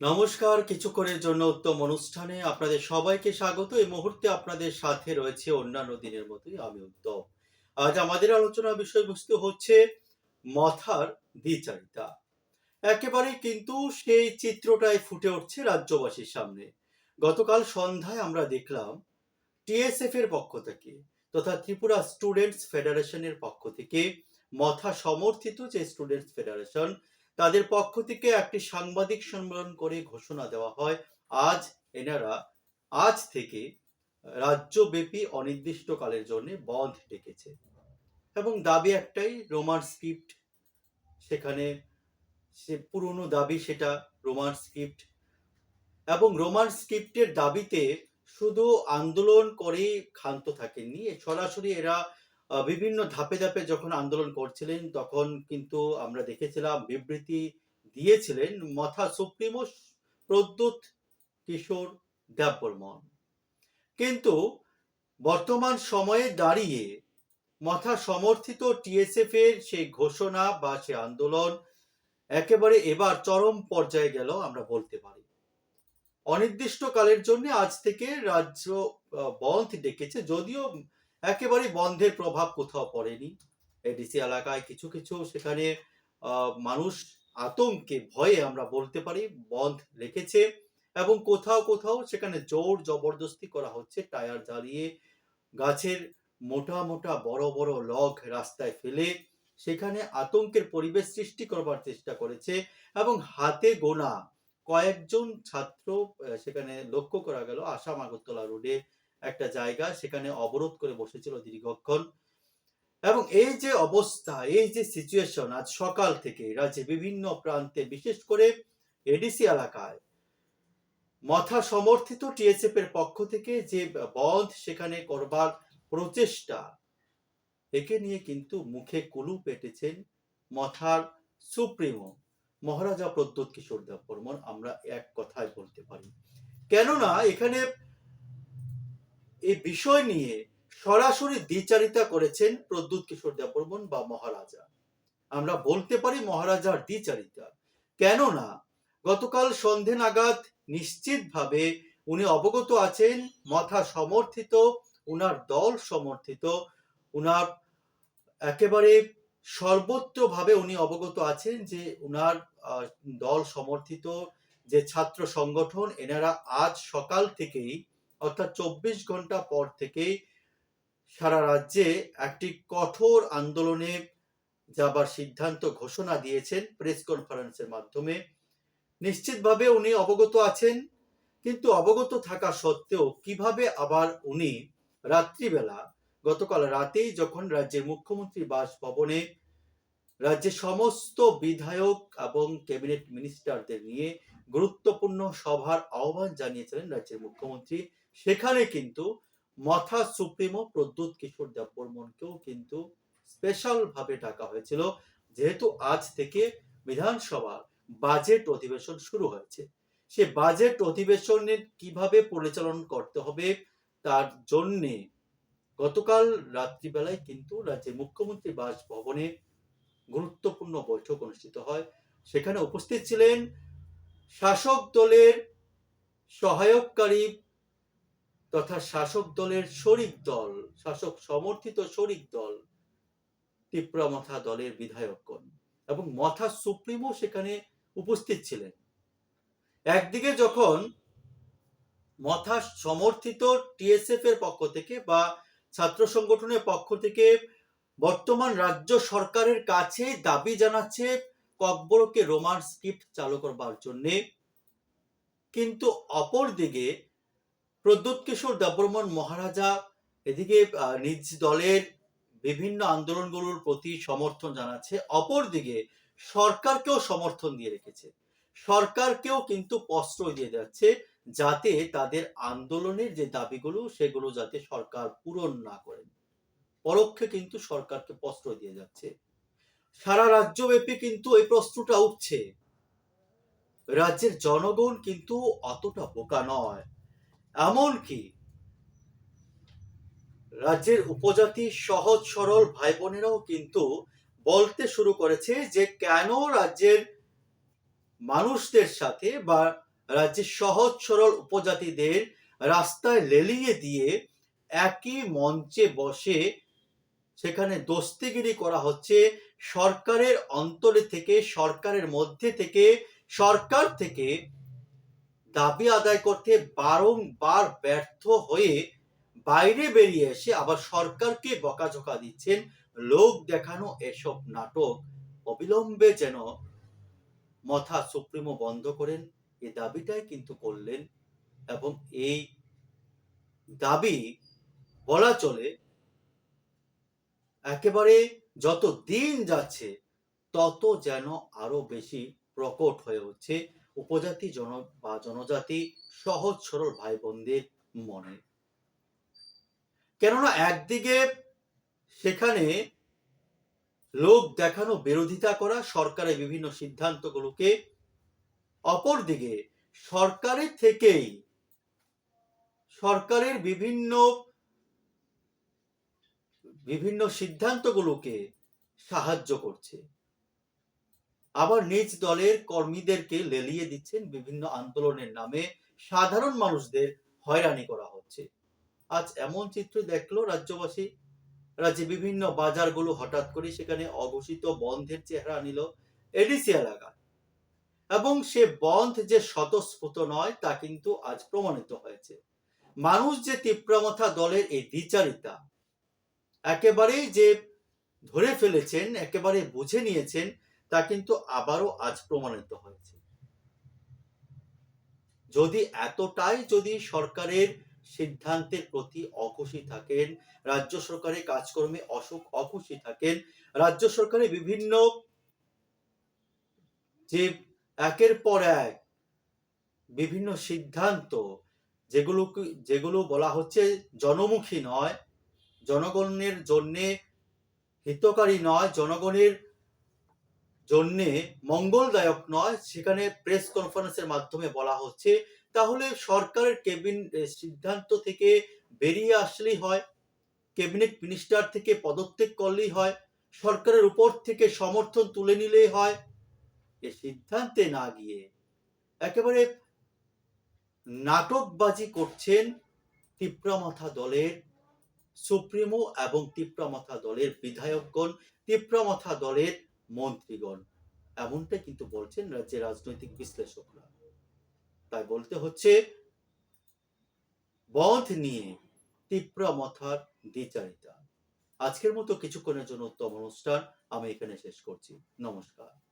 নমস্কার, কিছুক্ষণের জন্য উত্তম অনুষ্ঠানে আপনাদের সবাইকে স্বাগত। এই মুহূর্তে আপনাদের সাথে রয়েছে অন্যান্য দিনের মতোই আমি উত্তম। আজ আমাদের আলোচনার বিষয়বস্তু হচ্ছে মথার দ্বিচারিতা একেবারে কিন্তু সেই চিত্রটাই ফুটে উঠছে রাজ্যবাসীর সামনে। গতকাল সন্ধ্যায় আমরা দেখলাম টিএসএফ এর পক্ষ থেকে তথা ত্রিপুরা স্টুডেন্টস ফেডারেশনের পক্ষ থেকে মথা সমর্থিত যে স্টুডেন্টস ফেডারেশন তাদের পক্ষ থেকে একটি সাংবাদিক সম্মেলন করে ঘোষণা দেওয়া হয়। আজ এনারা, আজ থেকে রাজ্যব্যাপী অনির্দিষ্টকালের জন্য বন্ধ ডেকেছে এবং দাবি একটাই রোমান স্ক্রিপ্ট সেখানে, সে পুরনো দাবি সেটা রোমান স্ক্রিপ্ট এবং রোমান স্ক্রিপ্টের দাবিতে শুধু আন্দোলন করেই ক্ষান্ত থাকেননি, সরাসরি এরা বিভিন্ন ধাপে ধাপে যখন আন্দোলন করছিলেন, তখন কিন্তু আমরা দেখেছিলাম বিবৃতি দিয়েছিলেন মথা সুপ্রিমো প্রদ্যুৎ কিশোর দেববর্মন। কিন্তু বর্তমান সময়ে দাঁড়িয়ে মথা সমর্থিত টিএসএফ এর সেই ঘোষণা বা সে আন্দোলন একেবারে এবার চরম পর্যায়ে গেল আমরা বলতে পারি। অনির্দিষ্টকালের জন্য আজ থেকে রাজ্য বন্ধ ডেকেছে, যদিও একেবারে বন্ধের প্রভাব কোথাও পড়েনি। এডিসি এলাকায় কিছু কিছু সেখানে মানুষ আতঙ্কে, ভয়ে আমরা বলতে পারি, বন্ধ রেখেছে এবং কোথাও কোথাও সেখানে জোর জবরদস্তি করা হচ্ছে, টায়ার জ্বালিয়ে গাছের মোটা মোটা বড় বড় লগ রাস্তায় ফেলে সেখানে আতঙ্কের পরিবেশ সৃষ্টি করবার চেষ্টা করেছে এবং হাতে গোনা কয়েকজন ছাত্র সেখানে লক্ষ্য করা গেল আসাম আগরতলা রোডে একটা জায়গা সেখানে অবরোধ করে বসেছিল দীর্ঘক্ষণ। এবং এই যে অবস্থা, এই যে সিচুয়েশন আজ সকাল থেকে রাজ্যের বিভিন্ন প্রান্তে, বিশেষ করে এডিসি এলাকায় মথা সমর্থিত টিএসএফ এর পক্ষ থেকে যে বন্ধ সেখানে করবার প্রচেষ্টা, একে নিয়ে কিন্তু মুখে কুলু পেটেছেন মথার সুপ্রিমো, মহারাজা প্রদ্যোৎ কিশোর দেব বর্মন আমরা এক কথায় বলতে পারি। কেননা এখানে এই বিষয় নিয়ে সরাসরি দ্বিচারিতা করেছেন প্রদ্যুৎ কিশোর দেববর্মন বা মহারাজা। আমরা বলতে পারি মহারাজার দ্বিচারিতা। কেননা, গতকাল সন্ধে নাগাদ নিশ্চিতভাবে উনি অবগত আছেন, মথা সমর্থিত, উনার দল সমর্থিত, উনার একেবারে সর্বত্রভাবে উনি অবগত আছেন যে উনার দল সমর্থিত, যে ছাত্র সংগঠন, এনারা আজ সকাল থেকেই অর্থাৎ চব্বিশ ঘণ্টা পর থেকেই সারা রাজ্যে একটি কঠোর আন্দোলনে যাবার সিদ্ধান্ত ঘোষণা দিয়েছেন প্রেস কনফারেন্সের মাধ্যমে। নিশ্চিতভাবে উনি অবগত আছেন, কিন্তু অবগত থাকা সত্ত্বেও কীভাবে আবার উনি রাত্রিবেলা, গতকাল রাতেই যখন রাজ্যের মুখ্যমন্ত্রী বাসভবনে রাজ্যের সমস্ত বিধায়ক এবং ক্যাবিনেট মিনিস্টারদের নিয়ে গুরুত্বপূর্ণ সভার আহ্বান জানিয়েছিলেন রাজ্যের মুখ্যমন্ত্রী। সেখানে কিন্তু মথা সুপ্রিমো, প্রদ্যুৎ কিশোর দেববর্মনকেও কিন্তু স্পেশাল ভাবে ডাকা হয়েছিল। যেহেতু আজ থেকে বিধানসভা বাজেট অধিবেশন শুরু হয়েছে। সে বাজেট অধিবেশনের কীভাবে পরিচালনা করতে হবে তার জন্যে গতকাল রাত্রিবেলায় কিন্তু রাজ্যের মুখ্যমন্ত্রী বাসভবনে গুরুত্বপূর্ণ বৈঠক অনুষ্ঠিত হয়। সেখানে উপস্থিত ছিলেন শাসক দলের সহায়ককারী তথা শাসক দলের শরিক দল, শাসক সমর্থিত শরিক দল, ত্রিপুরা মথা দলের বিধায়কগণ এবং মথা সুপ্রিমো সেখানে উপস্থিত ছিলেন। একদিকে যখন মথা সমর্থিত টিএসএফ এর পক্ষ থেকে বা ছাত্র সংগঠনের পক্ষ থেকে বর্তমান রাজ্য সরকারের কাছে দাবি জানাচ্ছে ককবরকে রোমান স্ক্রিপ্ট চালু করবার জন্যে। কিন্তু অপরদিকে প্রদ্যুৎ কিশোর দেববর্মন মহারাজা এদিকে নিজ দলের বিভিন্ন আন্দোলনগুলোর প্রতি সমর্থন জানাচ্ছে। অপরদিকে সরকারকেও সমর্থন দিয়ে রেখেছে। সরকারকেও কিন্তু প্রশ্রয় দিয়ে যাচ্ছে যাতে তাদের আন্দোলনের যে দাবিগুলো, সেগুলো যাতে সরকার পূরণ না করেন পরোক্ষে কিন্তু সরকারকে প্রশ্রয় দিয়ে যাচ্ছে। সারা রাজ্যব্যাপী কিন্তু এই প্রশ্নটা উঠছে। রাজ্যের জনগণ কিন্তু অতটা বোকা নয়। এমনকি রাজ্যের উপজাতি সহজ সরল ভাই বোনেরাও কিন্তু বলতে শুরু করেছে যে কেন রাজ্যের মানুষদের সাথে বা রাজ্যের সহজ সরল উপজাতিদের রাস্তায় লেলিয়ে দিয়ে একই মঞ্চে বসে সেখানে দোস্তিগিরি করা হচ্ছে সরকারের অন্তরে থেকে, সরকারের মধ্যে থেকে, সরকার থেকে দাবি আদায় করতে বারংবার ব্যর্থ হয়ে বাইরে বেরিয়ে এসে আবার সরকারকে বকাঝকা দিচ্ছেন। লোক দেখানো এসব নাটক অবিলম্বে যেন মথা সুপ্রিমো বন্ধ করেন। এ দাবিটাই কিন্তু করলেন এবং এই দাবি বলা চলে একেবারে যত দিন যাচ্ছে, তত যেন আরও বেশি প্রকট হয়ে উঠছে উপজাতি জন বা জনজাতি সহজ সরল ভাই বোনদের মনে। কেননা একদিকে সেখানে লোক দেখানো বিরোধিতা করা, সরকারের বিভিন্ন সিদ্ধান্তগুলোকে, অপরদিকে সরকারের থেকেই সরকারের বিভিন্ন বিভিন্ন সিদ্ধান্তগুলোকে সাহায্য করছে। আবার নিজ দলের কর্মীদেরকে লেলিয়ে দিচ্ছেন বিভিন্ন আন্দোলনের নামে সাধারণ মানুষদের হয়রানি করা হচ্ছে। আজ এমন চিত্র দেখল রাজ্যবাসী। রাজ্যে বিভিন্ন বাজারগুলো হঠাৎ করে সেখানে অঘোষিত বন্ধের চেহারা নিল এডিসি এলাকায় এবং সে বন্ধ যে স্বতঃস্ফূর্ত নয়, তা কিন্তু আজ প্রমাণিত হয়েছে। মানুষ যে তীব্রমাথা দলের এই দ্বিচারিতা একেবারেই যে ধরে ফেলেছেন, একেবারে বুঝে নিয়েছেন, তা কিন্তু আবারও আজ প্রমাণিত হয়েছে। যদি এতটাই যদি সরকারের সিদ্ধান্তের প্রতি অখুশি থাকেন, রাজ্য সরকারের কাজকর্মে অসুখ, অখুশি থাকেন, রাজ্য সরকারের বিভিন্ন যে একের পর এক বিভিন্ন সিদ্ধান্ত যেগুলো যেগুলো বলা হচ্ছে জনমুখী নয় জনগণের জন্যে হিতকারী নয়, জনগণের জন্যে মঙ্গলদায়ক নয়, সেখানে প্রেস কনফারেন্সের মাধ্যমে বলা হচ্ছে। তাহলে সরকারের কেবিন সিদ্ধান্ত থেকে বেরিয়ে আসলেই হয় ক্যাবিনেট মিনিস্টার থেকে পদত্যাগ করলেই হয়, সরকারের উপর থেকে সমর্থন তুলে নিলেই হয়। এ সিদ্ধান্তে না গিয়ে একেবারে নাটকবাজি করছেন তীব্রমাথা দলের সুপ্রিমো এবং তীব্রমাথা দলের বিধায়কগণ তীব্রমাথা দলের মন্ত্রীগণ। এমনটা কিন্তু বলছেন রাজ্যের রাজনৈতিক বিশ্লেষকরা। তাই বলতে হচ্ছে বধ নিয়ে তীব্র মথার দ্বিচারিতা। আজকের মতো কিছুক্ষণের জন্য উত্তম অনুষ্ঠান আমি এখানে শেষ করছি। নমস্কার।